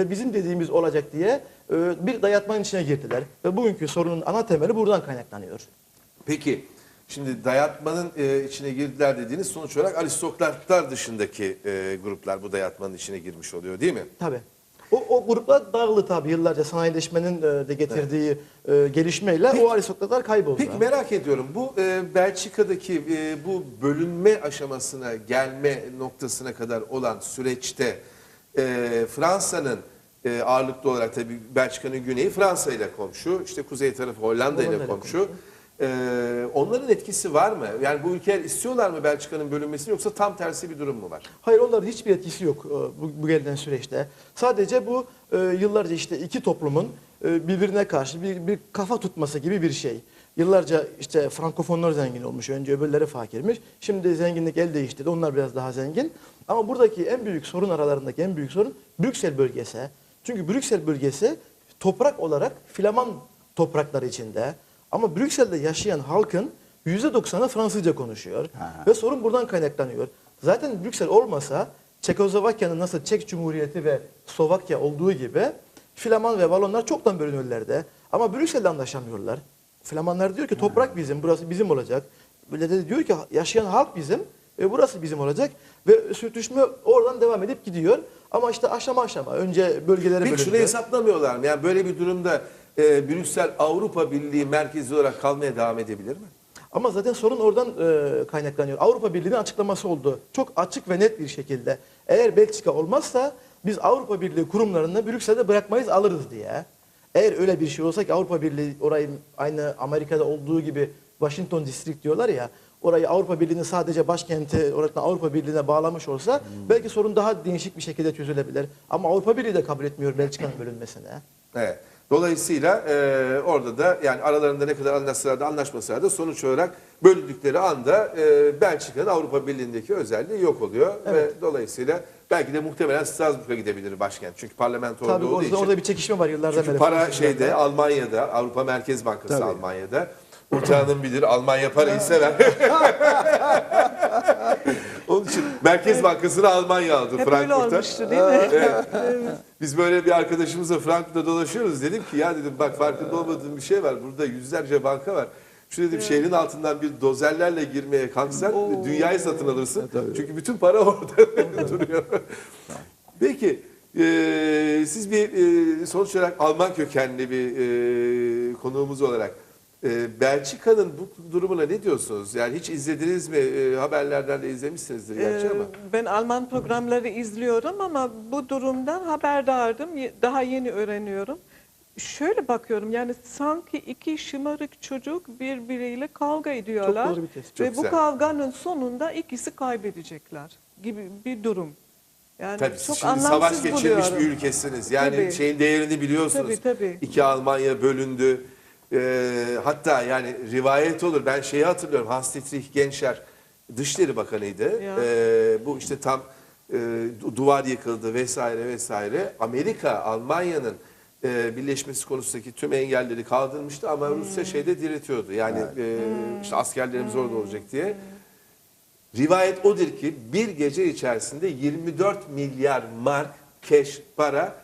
ve bizim dediğimiz olacak diye e, bir dayatmanın içine girdiler. Ve bugünkü sorunun ana temeli buradan kaynaklanıyor. Peki şimdi dayatmanın e, içine girdiler dediğiniz sonuç olarak aristokratlar dışındaki e, gruplar bu dayatmanın içine girmiş oluyor değil mi? Tabii. O, o gruplar dağıldı tabii yıllarca sanayileşmenin e, de getirdiği e, gelişmeyle o aristokratlar kayboldu. Peki merak ediyorum bu e, Belçika'daki e, bu bölünme aşamasına gelme noktasına kadar olan süreçte e, Fransa'nın e, ağırlıklı olarak tabii Belçika'nın güneyi Fransa ile komşu, işte kuzey tarafı Hollanda ile komşu. E, onların etkisi var mı? Yani bu ülkeler istiyorlar mı Belçika'nın bölünmesini yoksa tam tersi bir durum mu var? Hayır onların hiçbir etkisi yok e, bu, bu gelinen süreçte. Sadece bu e, yıllarca işte iki toplumun e, birbirine karşı bir, bir kafa tutması gibi bir şey. Yıllarca işte Frankofonlar zengin olmuş, önce öbürleri fakirmiş. Şimdi zenginlik el değiştirdi, onlar biraz daha zengin. Ama buradaki en büyük sorun aralarındaki en büyük sorun Brüksel bölgesi. Çünkü Brüksel bölgesi toprak olarak Flaman toprakları içinde. Ama Brüksel'de yaşayan halkın %90'ı Fransızca konuşuyor. Ve sorun buradan kaynaklanıyor. Zaten Brüksel olmasa Çekoslovakya'nın nasıl Çek Cumhuriyeti ve Slovakya olduğu gibi Flaman ve Valonlar çoktan bölünürlerdi. Ama Brüksel'de anlaşamıyorlar. Flamanlar diyor ki toprak bizim, burası bizim olacak. Böyle de diyor ki yaşayan halk bizim ve burası bizim olacak. Ve sürtüşme oradan devam edip gidiyor. Ama işte aşama aşama önce bölgelere Peki şunu hesaplamıyorlar mı? Yani böyle bir durumda e, Brüksel Avrupa Birliği merkezi olarak kalmaya devam edebilir mi? Ama zaten sorun oradan e, kaynaklanıyor. Avrupa Birliği'nin açıklaması oldu. Çok açık ve net bir şekilde. Eğer Belçika olmazsa biz Avrupa Birliği kurumlarını Brüksel'de bırakmayız alırız diye. Eğer öyle bir şey olsa ki Avrupa Birliği orayı aynı Amerika'da olduğu gibi Washington District diyorlar ya orayı Avrupa Birliği'nin sadece başkenti oradan Avrupa Birliği'ne bağlamış olsa belki sorun daha değişik bir şekilde çözülebilir. Ama Avrupa Birliği de kabul etmiyor Belçika'nın bölünmesine. Evet. Dolayısıyla e, orada da yani aralarında ne kadar anlaşsalar da anlaşmasalar da sonuç olarak bölündükleri anda e, Belçika'nın Avrupa Birliği'ndeki özelliği yok oluyor. Evet. Ve dolayısıyla belki de muhtemelen Strasbourg'a gidebilir başkent. Çünkü parlamento Tabii orada olduğu orada, için. orada bir çekişme var yıllardan Çünkü beri. para şeyde Almanya'da, Avrupa Merkez Bankası Tabii. Almanya'da. Hanım bilir Almanya parayı sever. Merkez Bankası'nı Almanya aldı Hep öyle Frankfurt'ta. olmuştu değil mi? Evet. Biz böyle bir arkadaşımızla Frankfurt'ta dolaşıyoruz. Dedim ki ya dedim bak farkında olmadığım bir şey var. Burada yüzlerce banka var. Şu dedim şehrin altından bir dozerlerle girmeye kalksan Oo. dünyayı satın alırsın. Çünkü bütün para orada duruyor. Peki e, siz bir e, sonuç olarak Alman kökenli bir e, konuğumuz olarak e, Belçika'nın bu durumuna ne diyorsunuz? Yani hiç izlediniz mi? E, haberlerden de izlemişsinizdir gerçi Ee, ama. Ben Alman programları izliyorum ama bu durumdan haberdardım. Daha yeni öğreniyorum. Şöyle bakıyorum yani sanki iki şımarık çocuk birbiriyle kavga ediyorlar. doğru bir tespit. Çok Ve bu güzel. kavganın sonunda ikisi kaybedecekler gibi bir durum. Yani Tabii siz çok şimdi anlamsız savaş geçirmiş buluyorum. bir ülkesiniz. Yani Tabii. şeyin değerini biliyorsunuz. Tabii, tabii. İki Almanya bölündü. Ee, hatta yani rivayet olur. Ben şeyi hatırlıyorum. Hans Dietrich Genscher Dışişleri Bakanıydı. Ee, bu işte tam e, du- duvar yıkıldı vesaire vesaire. Amerika, Almanya'nın e, birleşmesi konusundaki tüm engelleri kaldırmıştı ama Hmm. Rusya şeyde diretiyordu. Yani e, işte askerlerimiz orada olacak diye. Rivayet odur ki bir gece içerisinde 24 milyar mark cash para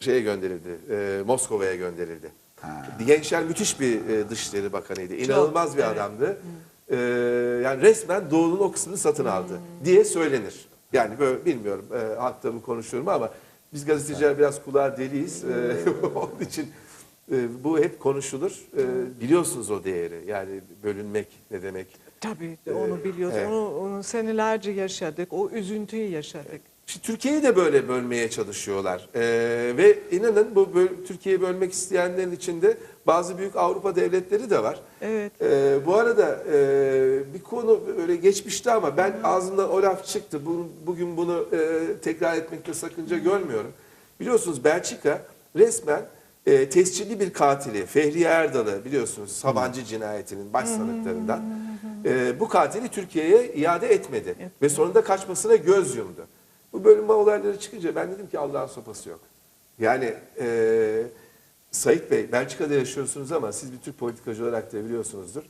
şeye gönderildi, e, Moskova'ya gönderildi. Gençler müthiş bir e, Dışişleri Bakanıydı. İnanılmaz bir evet. adamdı. E, yani resmen Doğu'nun o kısmını satın aldı diye söylenir. Yani böyle bilmiyorum e, halkta mı konuşuyorum ama biz gazeteciler biraz kulağa deliyiz. E, onun için e, bu hep konuşulur. E, biliyorsunuz o değeri. Yani bölünmek ne demek? Tabii de onu biliyoruz. evet. Onu, onu senelerce yaşadık. O üzüntüyü yaşadık. Şimdi Türkiye'yi de böyle bölmeye çalışıyorlar. Ee, ve inanın bu böl- Türkiye'yi bölmek isteyenlerin içinde bazı büyük Avrupa devletleri de var. Evet. Ee, bu arada e, bir konu öyle geçmişti ama ben ağzımdan o laf çıktı. Bu, bugün bunu e, tekrar etmekte sakınca görmüyorum. Biliyorsunuz Belçika resmen e, tescilli bir katili Fehriye Erdal'ı biliyorsunuz Sabancı cinayetinin başsanıklarından. E, bu katili Türkiye'ye iade etmedi. Ve sonunda kaçmasına göz yumdu. Bu bölünme olayları çıkınca ben dedim ki Allah'ın sopası yok. Yani e, Sayit Bey, Belçika'da yaşıyorsunuz ama siz bir Türk politikacı olarak da biliyorsunuzdur.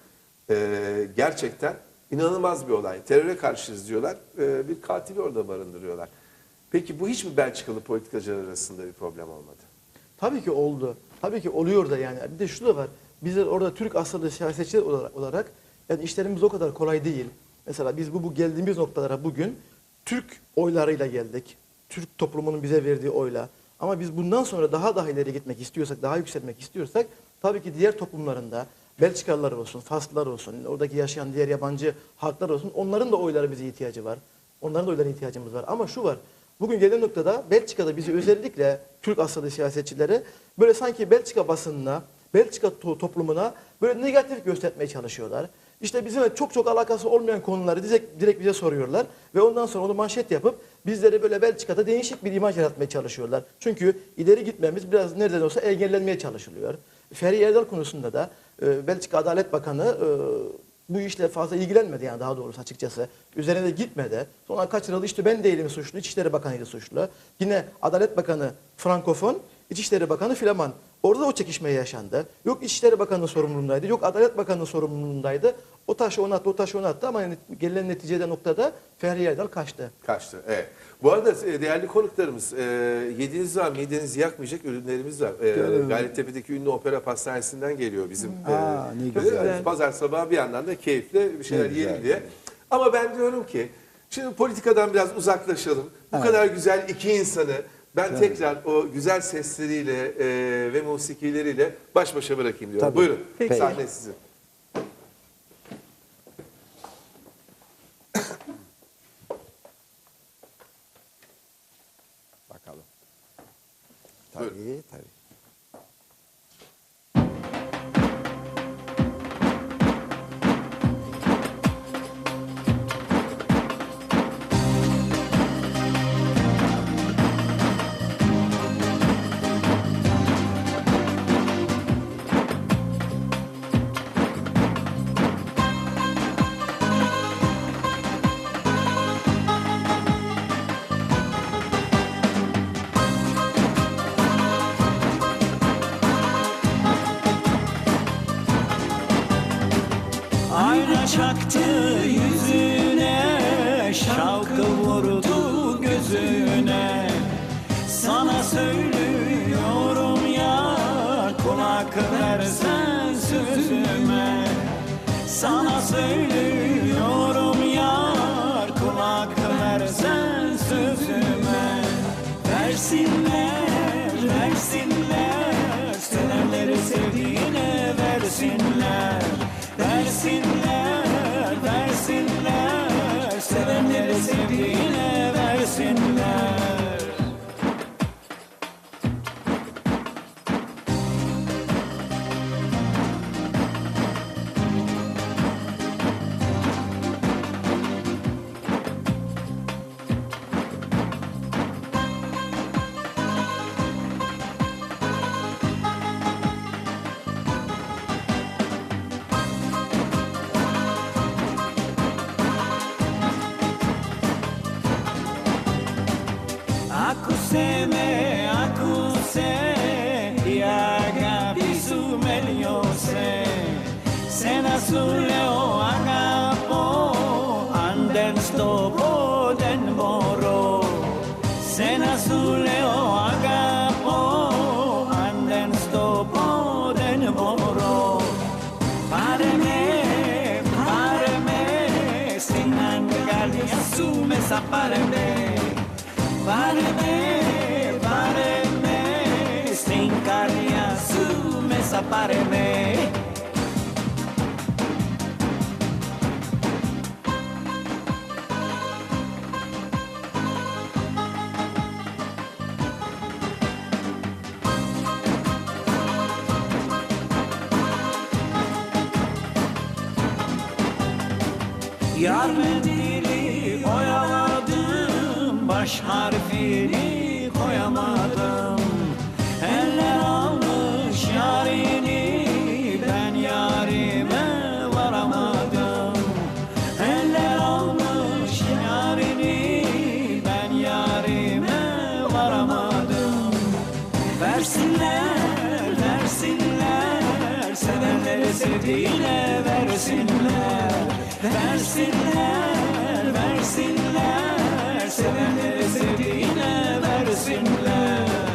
E, gerçekten inanılmaz bir olay. Teröre karşıyız diyorlar. E, bir katili orada barındırıyorlar. Peki bu hiç mi Belçikalı politikacılar arasında bir problem olmadı? Tabii ki oldu. Tabii ki oluyor da yani. Bir de şu da var. Bizler orada Türk asıllı siyasetçiler olarak, olarak yani işlerimiz o kadar kolay değil. Mesela biz bu, bu geldiğimiz noktalara bugün Türk oylarıyla geldik. Türk toplumunun bize verdiği oyla. Ama biz bundan sonra daha daha ileri gitmek istiyorsak, daha yükselmek istiyorsak tabii ki diğer toplumlarında Belçikalılar olsun, Faslılar olsun, oradaki yaşayan diğer yabancı halklar olsun onların da oylara bize ihtiyacı var. Onların da oylarına ihtiyacımız var. Ama şu var. Bugün gelinen noktada Belçika'da bizi özellikle Türk asıllı siyasetçileri böyle sanki Belçika basınına, Belçika to- toplumuna böyle negatif göstermeye çalışıyorlar. İşte bizimle çok çok alakası olmayan konuları direkt, bize soruyorlar ve ondan sonra onu manşet yapıp bizleri böyle Belçika'da değişik bir imaj yaratmaya çalışıyorlar. Çünkü ileri gitmemiz biraz nereden olsa engellenmeye çalışılıyor. Ferri Erdal konusunda da e, Belçika Adalet Bakanı e, bu işle fazla ilgilenmedi yani daha doğrusu açıkçası. Üzerine de gitmedi. Sonra kaçırıldı işte ben değilim suçlu, İçişleri Bakanı'ydı suçlu. Yine Adalet Bakanı Frankofon, İçişleri Bakanı Flaman. Orada da o çekişme yaşandı. Yok İçişleri Bakanı'nın sorumluluğundaydı, yok Adalet Bakanı'nın sorumluluğundaydı. O taşı ona attı, o taşı ona attı ama yani gelinen neticede noktada Ferri Erdal kaçtı. Kaçtı. Evet. Bu arada e, değerli konuklarımız, e, yediğiniz var, midenizi yakmayacak ürünlerimiz var. E, Gayrettepe'deki ünlü opera pastanesinden geliyor bizim. e, Aa, ne e, güzel. Pazar sabahı bir yandan da keyifle bir şeyler Ne güzel. yiyelim diye. Ama ben diyorum ki, şimdi politikadan biraz uzaklaşalım. Bu Evet. kadar güzel iki insanı ben tekrar o güzel sesleriyle e, ve musikileriyle baş başa bırakayım diyorum. Tabii. Buyurun. Peki. Sahne sizin. Çaktı yüzüne Şavkı vurdu gözüne. Sana söylüyorum ya Kulak versen sözüme. Sana söylüyorum ya Kulak versen sözüme. Versinler, versinler Sevenleri sevdiğine versinler. Versinler, Άκουσε με, άκουσε, η αγάπη σου με λιώσε. Σένα σου λέω αγαπώ, αν δεν στο πω δεν μπορώ. Σένα σου λέω αγαπώ, αν δεν στο πω δεν μπορώ. Πάρε με, πάρε με, στην αγκαλιά σου μέσα πάρε με. Pareme Pareme, pareme, strincaria su mesa pareme. Yar mendili oyaladım Baş harfini koyamadım. Eller almış yarini Ben yarime varamadım. Eller almış yarini Ben yarime varamadım. Versinler, versinler Sevenleri sevdiğine versinler. Versinler, versinler Sevenleri